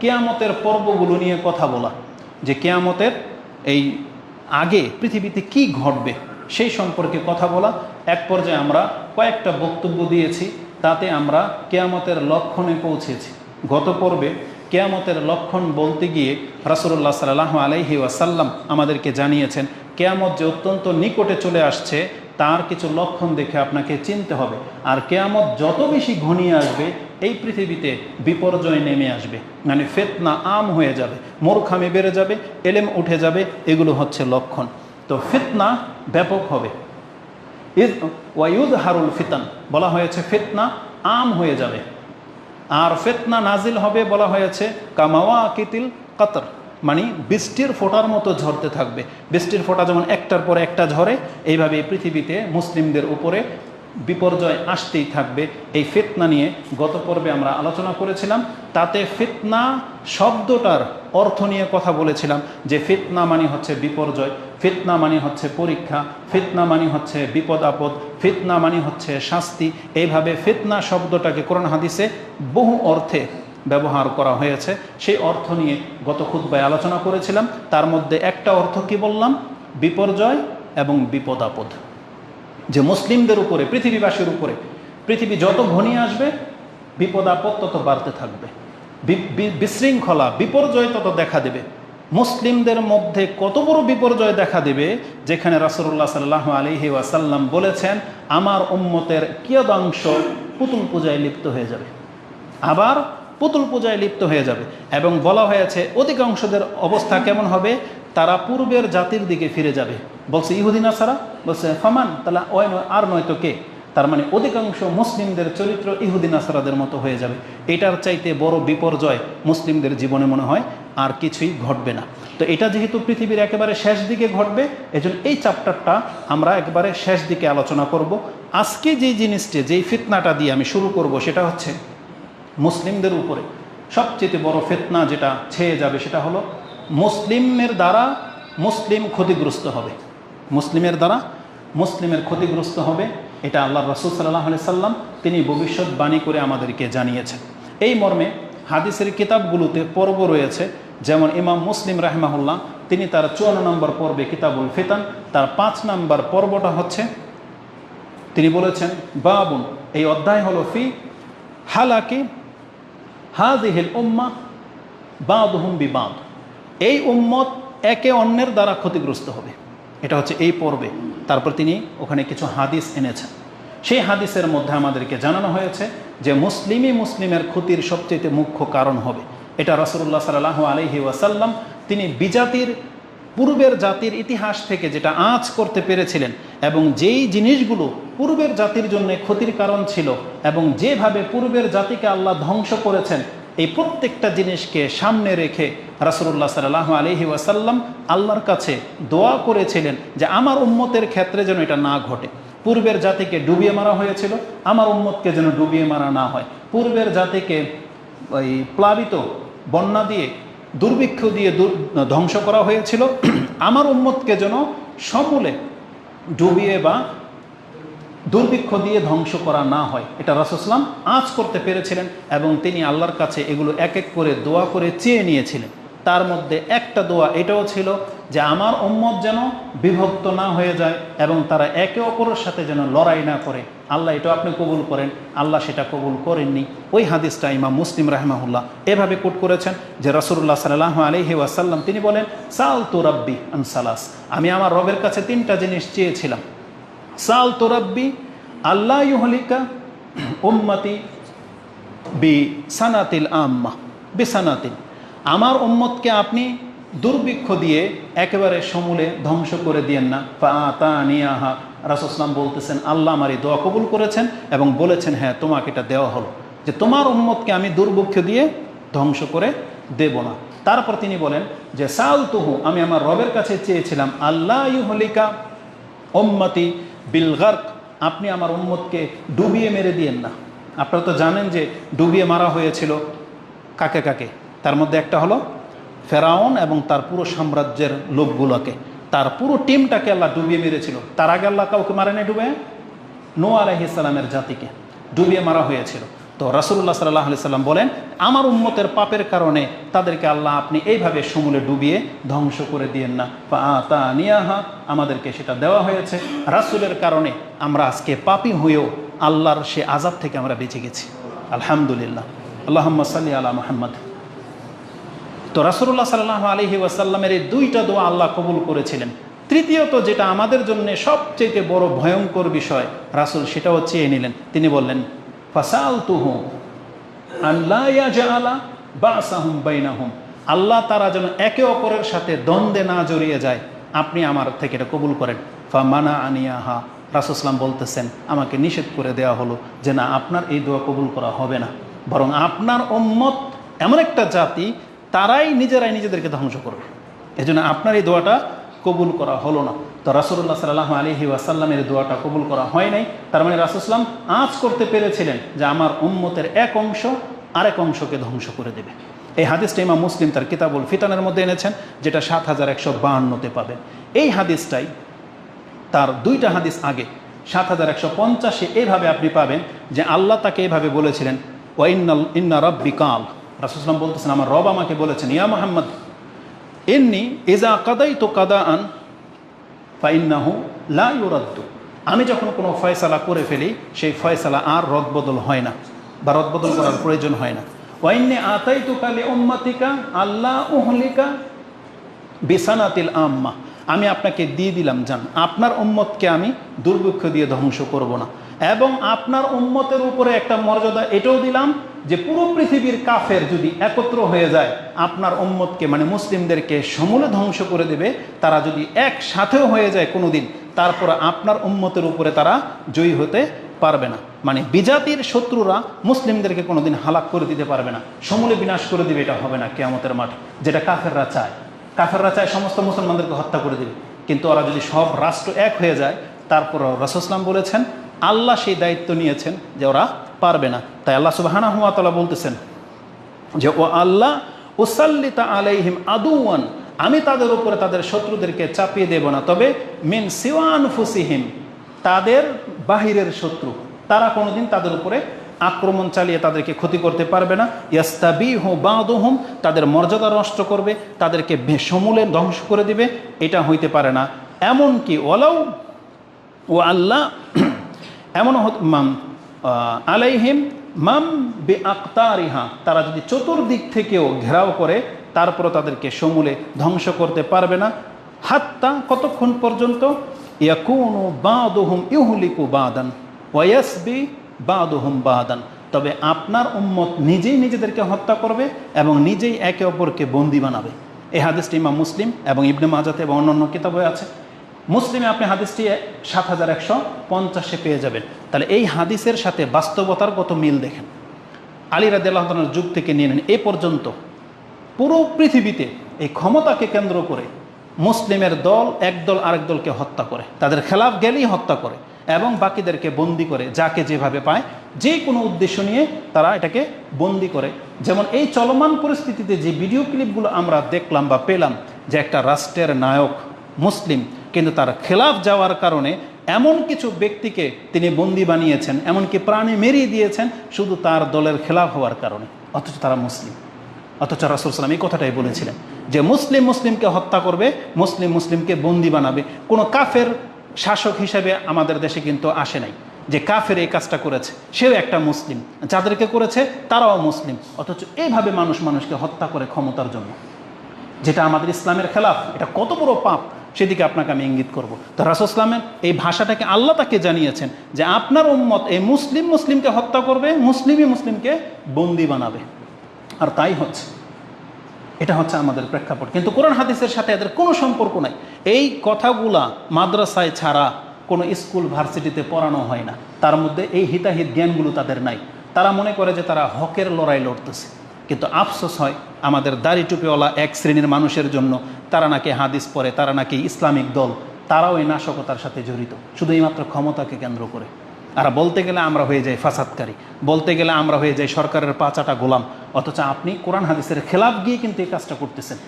কেয়ামতের পর্বগুলো নিয়ে কথা বলা, যে কেয়ামতের এই আগে পৃথিবীতে কি ঘটবে সেই সম্পর্কে কথা বলা। এক পর্যায়ে আমরা কয়েকটা বক্তব্য দিয়েছি, তাতে আমরা কেয়ামতের লক্ষণে পৌঁছেছি। গত পর্বে কেয়ামতের লক্ষণ বলতে গিয়ে রাসুল্লাহ সাল্লাহ আলাইহি ওয়াসাল্লাম আমাদেরকে জানিয়েছেন, কেয়ামত যে অত্যন্ত নিকটে চলে আসছে তার কিছু লক্ষণ দেখে আপনাকে চিনতে হবে। আর কেয়ামত যত বেশি ঘনিয়ে আসবে, এই পৃথিবীতে বিপর্যয় নেমে আসবে। মানে ফেতনা আম হয়ে যাবে, মূর্খামি বেড়ে যাবে, এলেম উঠে যাবে, এগুলো হচ্ছে লক্ষণ। তো ফিতনা ব্যাপক হবে। ইদ ওয়ায়ুদ হারুল ফিতান বলা হয়েছে, ফিতনা আম হয়ে যাবে। আর ফেতনা নাজিল হবে বলা হয়েছে কামাওয়া কিতিল কাতর। মানে বৃষ্টির ফোটার মতো ঝরতে থাকবে। বৃষ্টির ফোঁটা যেমন একটার পর একটা ঝরে, এইভাবে এই পৃথিবীতে মুসলিমদের উপরে বিপর্যয় আসতেই থাকবে। এই ফিতনা নিয়ে গত পর্বে আমরা আলোচনা করেছিলাম। তাতে ফিতনা শব্দটার অর্থ নিয়ে কথা বলেছিলাম যে ফিতনা মানে হচ্ছে বিপর্যয়, ফিতনা মানে হচ্ছে পরীক্ষা, ফিতনা মানে হচ্ছে বিপদ আপদ, ফিতনা মানে হচ্ছে শাস্তি। এইভাবে ফিতনা শব্দটাকে কোরআন হাদিসে বহু অর্থে ব্যবহার করা হয়েছে। সেই অর্থ নিয়ে গত খুদ্ায় আলোচনা করেছিলাম। তার মধ্যে একটা অর্থ কি বললাম? বিপর্যয় এবং বিপদ আপদ যে মুসলিমদের উপরে, পৃথিবীবাসীর উপরে, পৃথিবী যত ঘনিয়ে আসবে বিপদ আপদ তত বাড়তে থাকবে। বিশৃঙ্খলা, বিপর্যয় তত দেখা দেবে। মুসলিমদের মধ্যে কত বড় বিপর্যয় দেখা দেবে, যেখানে রাসুল্লাহ সাল্লাহ আলহি ওয়াসাল্লাম বলেছেন, আমার উম্মতের কিয়দাংশ পুতুল পূজায় লিপ্ত হয়ে যাবে। আবার পুতুল পূজায় লিপ্ত হয়ে যাবে। এবং বলা হয়েছে, অধিকাংশদের অবস্থা কেমন হবে? তারা পূর্বের জাতির দিকে ফিরে যাবে। বলছে ইহুদিনা সারা বলছে, ফামান, তাহলে ওই নয়, আর নয়তো কে? তার মানে অধিকাংশ মুসলিমদের চরিত্র ইহুদিন আসারাদের মতো হয়ে যাবে। এটার চাইতে বড় বিপর্যয় মুসলিমদের জীবনে মনে হয়, আর কিছুই ঘটবে না। তো এটা যেহেতু পৃথিবীর একেবারে শেষ দিকে ঘটবে, এজন্য এই চ্যাপ্টারটা আমরা একবারে শেষ দিকে আলোচনা করব। আজকে যেই জিনিসটি যেই ফিতনাটা দিয়ে আমি শুরু করব, সেটা হচ্ছে মুসলিমদের উপরে। সবচেয়ে বড় ফেতনা যেটা ছেয়ে যাবে সেটা হলো, মুসলিমের দ্বারা মুসলিম ক্ষতিগ্রস্ত হবে। মুসলিমের দ্বারা মুসলিমের ক্ষতিগ্রস্ত হবে, এটা আল্লাহ রসুল সাল্লাহ আলি সাল্লাম তিনি ভবিষ্যৎবাণী করে আমাদেরকে জানিয়েছেন। এই মর্মে হাদিসের কিতাবগুলোতে পর্ব রয়েছে, যেমন ইমাম মুসলিম রাহমাহুল্লাহ, তিনি তার চুয়ান্ন নম্বর পর্বে কিতাবুল ফিতান, তার পাঁচ নম্বর পর্বটা হচ্ছে, তিনি বলেছেন, বাবুন, এই অধ্যায় হলো ফি হালাকি হাজিহিল উম্মা বাদহুম বিবাদ। এই উম্মত একে অন্যের দ্বারা ক্ষতিগ্রস্ত হবে। এটা হচ্ছে এই পর্বে। তারপর তিনি ওখানে কিছু হাদিস এনেছেন। সেই হাদিসের মধ্যে আমাদেরকে জানানো হয়েছে যে মুসলিমই মুসলিমের ক্ষতির সবচেয়ে মুখ্য কারণ হবে। এটা রসুল্লাহ সাল্লাহ আলহি ওয়াসাল্লাম তিনি বিজাতির পূর্বের জাতির ইতিহাস থেকে যেটা আঁচ করতে পেরেছিলেন এবং যেই জিনিসগুলো পূর্বের জাতির জন্য ক্ষতির কারণ ছিল এবং যেভাবে পূর্বের জাতিকে আল্লাহ ধ্বংস করেছেন, এই প্রত্যেকটা জিনিসকে সামনে রেখে রাসুল্লাহ সাল্লাহ আলহি ওয়াসাল্লাম আল্লাহর কাছে দোয়া করেছিলেন যে আমার উম্মতের ক্ষেত্রে যেন এটা না ঘটে। পূর্বের জাতিকে ডুবিয়ে মারা হয়েছিল, আমার উম্মতকে যেন ডুবিয়ে মারা না হয়। পূর্বের জাতিকে ওই প্লাবিত বন্যা দিয়ে, দুর্ভিক্ষ দিয়ে ধ্বংস করা হয়েছিল। আমার উম্মতকে যেন সমূলে ডুবিয়ে বা দুর্ভিক্ষ দিয়ে ধ্বংস করা না হয়। এটা রাসুসলাম আঁচ করতে পেরেছিলেন এবং তিনি আল্লাহর কাছে এগুলো এক এক করে দোয়া করে চেয়ে নিয়েছিলেন। তার মধ্যে একটা দোয়া এটাও ছিল যে, আমার উম্মত যেন বিভক্ত না হয়ে যায় এবং তারা একে অপরের সাথে যেন লড়াই না করে। আল্লাহ এটা আপনি কবুল করেন, আল্লাহ সেটা কবুল করেননি। ওই হাদিসটা ইমাম মুসলিম রাহমাহুল্লাহ এভাবে কোট করেছেন যে রসুল্লাহ সাল্লাহ আলহি ওয়াসাল্লাম তিনি বলেন সাল তো রব্বি আনসালাস আমি আমার রবের কাছে তিনটা জিনিস চেয়েছিলাম। সাল তোরাব্বি আল্লাহ ইহলিকা উম্মতি বি সানাতিল আম্মা, বি সানাতিল আমার উম্মতকে আপনি দুর্ভিক্ষ দিয়ে একেবারে সমূলে ধ্বংস করে দিয়েন না। তা নিয়াহা রাসুসলাম বলতেছেন, আল্লাহ আমার এই দোয়া কবুল করেছেন এবং বলেছেন হ্যাঁ তোমাকে এটা দেওয়া হলো। যে তোমার উম্মতকে আমি দুর্ভিক্ষ দিয়ে ধ্বংস করে দেব না। তারপর তিনি বলেন যে সাল তুহু আমি আমার রবের কাছে চেয়েছিলাম আল্লাহ ইহলিকা ওম্মতি বিলগার্ক আপনি আমার উম্মতকে ডুবিয়ে মেরে দিয়েন না। আপনারা তো জানেন যে ডুবিয়ে মারা হয়েছিল কাকে কাকে? তার মধ্যে একটা হলো ফেরাউন এবং তার পুরো সাম্রাজ্যের লোকগুলোকে। তার পুরো টিমটাকে আল্লাহ ডুবিয়ে মেরেছিল। তার আগে আল্লাহ কাউকে মারেনি ডুবে? নো আলহিসালামের জাতিকে ডুবিয়ে মারা হয়েছিল। তো রাসুল্লাহ সাল্লাহ আলি সাল্লাম বলেন, আমার উম্মতের পাপের কারণে তাদেরকে আল্লাহ আপনি এইভাবে সমূলে ডুবিয়ে ধ্বংস করে দিয়েন না। তা নিয়াহা আমাদেরকে সেটা দেওয়া হয়েছে। রাসুলের কারণে আমরা আজকে পাপি হয়েও আল্লাহর সে আজাব থেকে আমরা বেঁচে গেছি। আলহামদুলিল্লাহ। আল্লাহ সাল্লি আলা মোহাম্মদ। তো রাসুল্লাহ সাল্লাহ আলহি ওয়াসাল্লামের এই দুইটা দোয়া আল্লাহ কবুল করেছিলেন। তৃতীয়ত যেটা আমাদের জন্য সবচেয়ে বড় ভয়ঙ্কর বিষয়, রাসুল সেটাও চেয়ে নিলেন। তিনি বললেন আল্লাহ বাসাহুম আল্লাহ তারা যেন একে অপরের সাথে দ্বন্দ্বে না জড়িয়ে যায়। আপনি আমার থেকে এটা কবুল করেন। ফা মানা আনিয়াহা রাসুসলাম বলতেছেন, আমাকে নিষেধ করে দেওয়া হলো যে না, আপনার এই দোয়া কবুল করা হবে না। বরং আপনার ওম্মত এমন একটা জাতি, তারাই নিজেরাই নিজেদেরকে ধ্বংস করবে। এজন্য আপনার এই দোয়াটা কবুল করা হলো না। তো রাসুল্লাহ সাল্লাহ আলহি ওয়াসাল্লামের দোয়াটা কবুল করা হয় নাই। তার মানে রাসুসলাম আজ করতে পেরেছিলেন যে আমার উম্মতের এক অংশ আরেক অংশকে ধ্বংস করে দেবে। এই হাদিসটা ইমাম মুসলিম তার কিতাবুল ফিতানের মধ্যে এনেছেন, যেটা সাত হাজার একশো বাহান্নতে পাবেন এই হাদিসটাই তার দুইটা হাদিস আগে, সাত হাজার একশো পঞ্চাশে এইভাবে আপনি পাবেন যে আল্লাহ তাকে এইভাবে বলেছিলেন ওয়াইনাল ইন্না রব্বি কাল। রাসুসলাম বলতেছেন, আমার রব আমাকে বলেছেন, ইয়া মোহাম্মদ এমনি এজা কাদাই তো কাদা আন ফাইন্নাহু লা ইউরাদ্দু আমি যখন কোনো ফয়সালা করে ফেলি, সেই ফয়সালা আর রদবদল হয় না বা রদবদল করার প্রয়োজন হয় না। ওয়াইন্নে আতাই তো কালে উম্মাতিকা আল্লাহ উহলিকা বিসানাতিল আম্মা আমি আপনাকে দিয়ে দিলাম যান আপনার উম্মতকে আমি দুর্ভিক্ষ দিয়ে ধ্বংস করব না। এবং আপনার উম্মতের উপরে একটা মর্যাদা এটাও দিলাম যে পুরো পৃথিবীর কাফের যদি একত্র হয়ে যায়, আপনার উম্মতকে মানে মুসলিমদেরকে সমূলে ধ্বংস করে দেবে। তারা যদি একসাথেও হয়ে যায় কোনো দিন তারপর আপনার উম্মতের উপরে তারা জয়ী হতে পারবে না। মানে বিজাতির শত্রুরা মুসলিমদেরকে কোনোদিন হালাক করে দিতে পারবে না। সমূলে বিনাশ করে দিবে, এটা হবে না কেয়ামতের মাঠ। যেটা কাফেররা চায়। কাফেররা চায় সমস্ত মুসলমানদেরকে হত্যা করে দেবে। কিন্তু ওরা যদি সব রাষ্ট্র এক হয়ে যায় তারপর রসুসলাম বলেছেন আল্লাহ সেই দায়িত্ব নিয়েছেন যে ওরা পারবে না। তাই আল্লাহ সুবাহানা হুয়া তালা বলতেছেন যে, ও আল্লাহ ওসাল্লিতা আলাইহিম আদুয়ান আমি তাদের উপরে তাদের শত্রুদেরকে চাপিয়ে দেব না। তবে মিন সিওয়ান ফুসিহিম তাদের বাহিরের শত্রু, তারা কোনোদিন তাদের উপরে আক্রমণ চালিয়ে তাদেরকে ক্ষতি করতে পারবে না। ইয়াস্তাবি হো বাঁদোহম, তাদের মর্যাদা নষ্ট করবে, তাদেরকে সমূলে ধ্বংস করে দিবে। এটা হইতে পারে না। এমন কি ওলাও ও আল্লাহ এমন আলাইহিম মাম বে আক্তারিহা তারা যদি চতুর্দিক থেকেও ঘেরাও করে, তারপরও তাদেরকে সমূলে ধ্বংস করতে পারবে না। হাত্তা কতক্ষণ পর্যন্ত? ইয়াকুনু বাদুহুম ইহুলিকু বাদান ওয়াসবি বাদুহুম বাদান। তবে আপনার উম্মত নিজেই নিজেদেরকে হত্যা করবে এবং নিজেই একে অপরকে বন্দি বানাবে। এই হাদিসটি ইমাম মুসলিম এবং ইবনে মাজাতে এবং অন্যান্য কিতাবে আছে। মুসলিমে আপনি হাদিসটি সাত হাজার একশো পঞ্চাশে পেয়ে যাবেন। তাহলে এই হাদিসের সাথে বাস্তবতার কত মিল দেখেন? আলী রাদিল্লাহতালার যুগ থেকে নিয়ে নেন, এ পর্যন্ত পুরো পৃথিবীতে এই ক্ষমতাকে কেন্দ্র করে মুসলিমের দল এক দল আরেক দলকে হত্যা করে, তাদের খেলাফ গেলেই হত্যা করে এবং বাকিদেরকে বন্দি করে, যাকে যেভাবে পায়, যে কোনো উদ্দেশ্য নিয়ে তারা এটাকে বন্দি করে। যেমন এই চলমান পরিস্থিতিতে যে ভিডিও ক্লিপগুলো আমরা দেখলাম বা পেলাম যে একটা রাষ্ট্রের নায়ক মুসলিম কিন্তু তার খেলাফ যাওয়ার কারণে এমন কিছু ব্যক্তিকে তিনি বন্দি বানিয়েছেন, এমনকি প্রাণে মেরিয়ে দিয়েছেন শুধু তার দলের খেলাফ হওয়ার কারণে। অথচ তারা মুসলিম। অথচ রাসুল সালাম এই কথাটাই বলেছিলেন যে মুসলিম মুসলিমকে হত্যা করবে, মুসলিম মুসলিমকে বন্দি বানাবে। কোনো কাফের শাসক হিসেবে আমাদের দেশে কিন্তু আসে নাই যে কাফের এই কাজটা করেছে। সেও একটা মুসলিম। যাদেরকে করেছে, তারাও মুসলিম। অথচ এইভাবে মানুষ মানুষকে হত্যা করে ক্ষমতার জন্য। যেটা আমাদের ইসলামের খেলাফ। এটা কত বড় পাপ। সেদিকে আপনাকে আমি ইঙ্গিত করব। তো রাসুসলামের এই ভাষাটাকে আল্লাহ তাকে জানিয়েছেন যে আপনার উম্মত এই মুসলিম মুসলিমকে হত্যা করবে, মুসলিমই মুসলিমকে বন্দি বানাবে। আর তাই হচ্ছে। এটা হচ্ছে আমাদের প্রেক্ষাপট। কিন্তু কোরআন হাদিসের সাথে এদের কোনো সম্পর্ক নাই। এই কথাগুলা মাদ্রাসায় ছাড়া কোনো স্কুল, ভার্সিটিতে পড়ানো হয় না। তার মধ্যে এই হিতাহিত জ্ঞানগুলো তাদের নাই। তারা মনে করে যে তারা হকের লড়াই লড়তেছে। কিন্তু আফসোস হয় আমাদের দাড়ি টুপিওয়ালা এক শ্রেণির মানুষের জন্য। তারা নাকি হাদিস পরে তারা নাকি ইসলামিক দল। তারাও এই নাশকতার সাথে জড়িত। শুধু এইমাত্র ক্ষমতাকে কেন্দ্র করে। আর বলতে গেলে আমরা হয়ে যাই ফাসাদকারী। বলতে গেলে আমরা হয়ে যাই সরকারের পাঁচাটা গোলাম। অথচ আপনি কোরআন হাদিসের খেলাফ গিয়ে কিন্তু এই কাজটা করতেছেন।